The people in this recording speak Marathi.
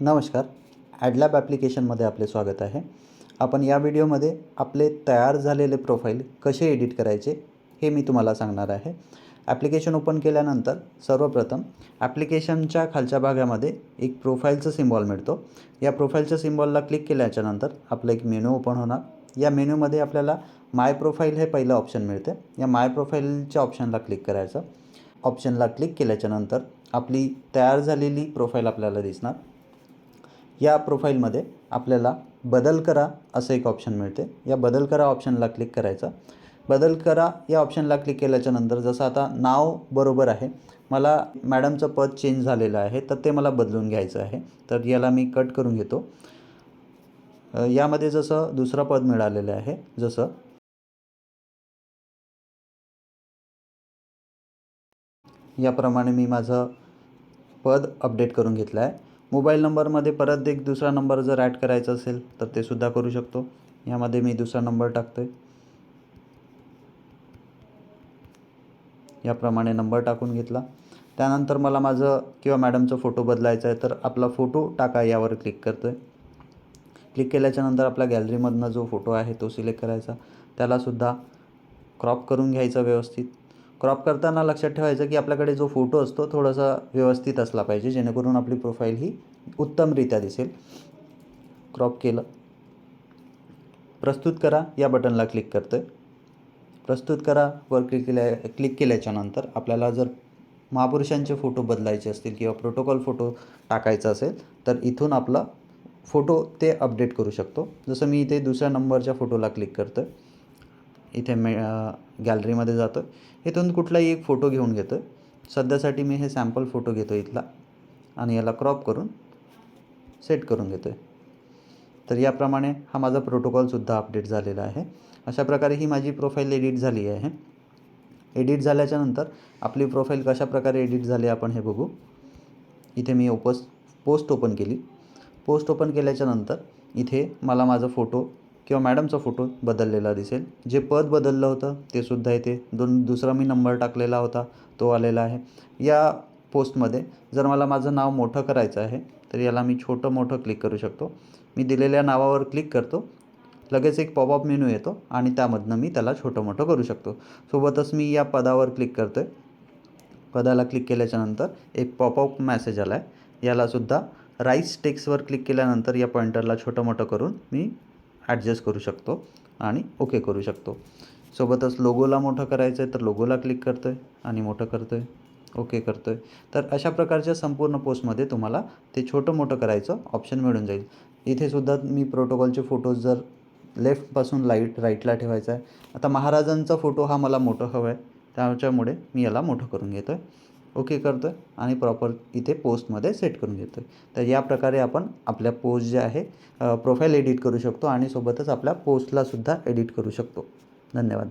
नमस्कार. ॲडलॅब ॲप्लिकेशनमध्ये आपले स्वागत आहे. आपण या व्हिडिओमध्ये आपले तयार झालेले प्रोफाईल कसे एडिट करायचे हे मी तुम्हाला सांगणार आहे. ॲप्लिकेशन ओपन केल्यानंतर सर्वप्रथम ॲप्लिकेशनच्या खालच्या भागामध्ये एक प्रोफाईलचं सिम्बॉल मिळतो. या प्रोफाईलच्या सिम्बॉलला क्लिक केल्याच्यानंतर आपलं एक मेनू ओपन होणार. या मेनूमध्ये आपल्याला माय प्रोफाईल हे पहिलं ऑप्शन मिळते. या माय प्रोफाईलच्या ऑप्शनला क्लिक करायचं. ऑप्शनला क्लिक केल्याच्यानंतर आपली तयार झालेली प्रोफाईल आपल्याला दिसणार. या प्रोफाईलमध्ये आपल्याला बदल करा असं एक ऑप्शन मिळते. या बदल करा ऑप्शनला क्लिक करायचं. बदल करा या ऑप्शनला क्लिक केल्याच्यानंतर जसं आता नाव बरोबर आहे मला मॅडमचं पद चेंज झालेलं आहे तर ते मला बदलून घ्यायचं आहे. तर याला मी कट करून घेतो. यामध्ये जसं दुसरं पद मिळालेलं आहे जसं याप्रमाणे मी माझं पद अपडेट करून घेतलं आहे. मोबाईल नंबरमध्ये परत एक दुसरा नंबर जर ॲड करायचा असेल तर ते सुद्धा करू शकतो. यामध्ये मी दुसरा नंबर टाकतो आहे याप्रमाणे नंबर टाकून घेतला. त्यानंतर मला माझं किंवा मॅडमचं फोटो बदलायचा आहे तर आपला फोटो टाका यावर क्लिक करतो आहे क्लिक केल्याच्यानंतर आपल्या गॅलरीमधनं जो फोटो आहे तो सिलेक्ट करायचा. त्यालासुद्धा क्रॉप करून घ्यायचा व्यवस्थित. क्रॉप करताना लक्षात ठेवायचं की आपल्याकडे जो फोटो असतो थोडासा व्यवस्थित असला पाहिजे जेणेकरून आपली प्रोफाईल ही उत्तमरित्या दिसेल. क्रॉप केलं. प्रस्तुत करा या बटनला क्लिक करतो आहे प्रस्तुत करा वर क्लिक केल्या क्लिक केल्याच्यानंतर आपल्याला जर महापुरुषांचे फोटो बदलायचे असतील किंवा प्रोटोकॉल फोटो टाकायचा असेल तर इथून आपला फोटो ते अपडेट करू शकतो. जसं मी इथे दुसऱ्या नंबरच्या फोटोला क्लिक करतो आहे इथे मे गॅलरीमध्ये जातो आहे इथून कुठलाही एक फोटो घेऊन घेतो सध्यासाठी मी हे सॅम्पल फोटो घेतो इथला आणि याला क्रॉप करून सेट करून घेतो आहे तर याप्रमाणे हा माझा प्रोटोकॉलसुद्धा अपडेट झालेला आहे. अशा प्रकारे ही माझी प्रोफाईल एडिट झाली आहे. एडिट झाल्याच्यानंतर आपली प्रोफाईल कशा प्रकारे एडिट झाली आपण हे बघू. इथे मी ओपस पोस्ट ओपन केली. पोस्ट ओपन केल्याच्यानंतर इथे मला माझा फोटो किंवा मॅडमचा फोटो बदललेला दिसेल. जे पद बदललं होतं ते सुद्धा इथे दोन दुसरा मी नंबर टाकलेला होता तो आलेला आहे. या पोस्टमध्ये जर मला माझं नाव मोठं करायचं आहे तर याला मी छोटं मोठं क्लिक करू शकतो. मी दिलेल्या नावावर क्लिक करतो. लगेच एक पॉपअप मेनू येतो आणि त्यामधनं मी त्याला छोटं मोठं करू शकतो. सोबतच मी या पदावर क्लिक करतो आहे पदाला क्लिक केल्याच्यानंतर एक पॉपअप मॅसेज आला आहे यालासुद्धा राईस टेक्सवर क्लिक केल्यानंतर या पॉईंटरला छोटं मोठं करून मी ॲडजस्ट करू शकतो आणि ओके करू शकतो. सोबतच लोगोला मोठं करायचं आहे तर लोगोला क्लिक करतो आहे आणि मोठं करतो आहे ओके करतो आहे तर अशा प्रकारच्या संपूर्ण पोस्टमध्ये तुम्हाला ते छोटं मोठं करायचं ऑप्शन मिळून जाईल. इथे सुद्धा मी प्रोटोकॉलचे फोटोज जर लेफ्टपासून लाइट राईटला ठेवायचा आहे आता महाराजांचा फोटो हा मला मोठं हवा आहे त्याच्यामुळे मी याला मोठं करून घेतो आहे ओके करतो आहे आणि प्रॉपर इथे पोस्टमध्ये सेट करून घेतो आहे तर या प्रकारे आपण आपल्या पोस्ट जे आहे प्रोफाईल एडिट करू शकतो आणि सोबतच आपल्या पोस्टलासुद्धा एडिट करू शकतो. धन्यवाद.